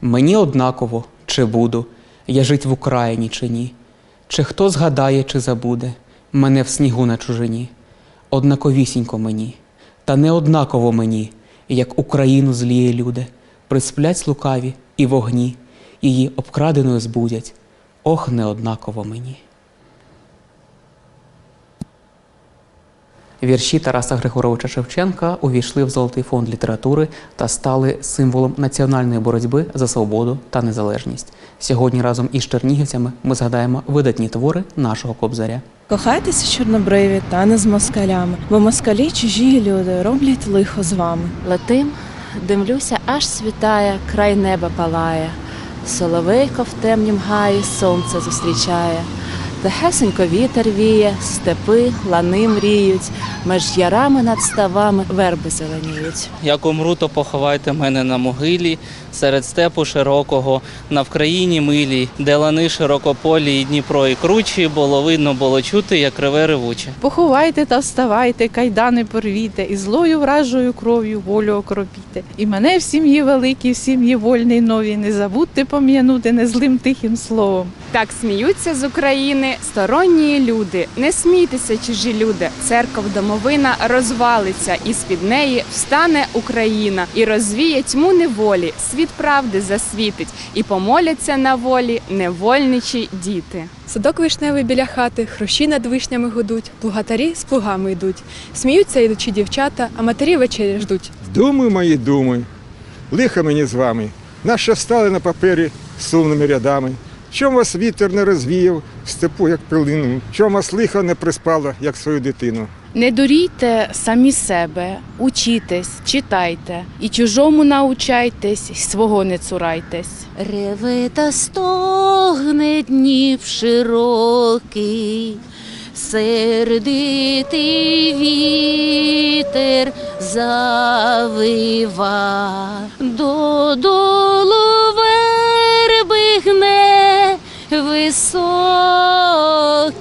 Мені однаково, чи буду, я жить в Україні чи ні, чи хто згадає, чи забуде мене в снігу на чужині, однаковісінько мені, та не однаково мені, як Україну зліє люди, присплять лукаві і вогні, її обкраденою збудять. Ох, неоднаково мені. Вірші Тараса Григоровича Шевченка увійшли в Золотий фонд літератури та стали символом національної боротьби за свободу та незалежність. Сьогодні разом із чернігівцями ми згадаємо видатні твори нашого кобзаря. Кохайтеся чорнобриві та не з москалями, бо москалі чужі люди роблять лихо з вами. Летим, дивлюся, аж світає, край неба палає. Соловейко в темнім гаї сонце зустрічає. Тихесенько вітер віє, степи, лани мріють, меж ярами над ставами верби зеленіють. Як умру, то поховайте мене на могилі, серед степу широкого, на Вкраїні милій, де лани широкополі, і Дніпро і кручі, було видно, було чути, як реве ревуче. Поховайте та вставайте, кайдани порвіте, і злою вражою кров'ю волю окропіте. І мене в сім'ї великій, в сім'ї вольній новій, не забудьте пом'янути незлим тихим словом. Так сміються з України сторонні люди. Не смійтеся, чужі люди. Церков домовина розвалиться, і з-під неї встане Україна і розвіє тьму неволі. Світ правди засвітить, і помоляться на волі невольничі діти. Садок вишневий біля хати, хрущі над вишнями гудуть, плугатарі з плугами йдуть. Сміються ідучі дівчата, а матері вечері ждуть. Думи мої думи, лиха мені з вами, нащо стали на папері сумними рядами. Чом вас вітер не розвіяв в степу, як пилину, чом вас лихо не приспало, як свою дитину. Не дурійте самі себе, учітесь, читайте, і чужому научайтесь, і свого не цурайтесь. Реве та стогне Дніп широкий, сердитий вітер завива, додолу 속이.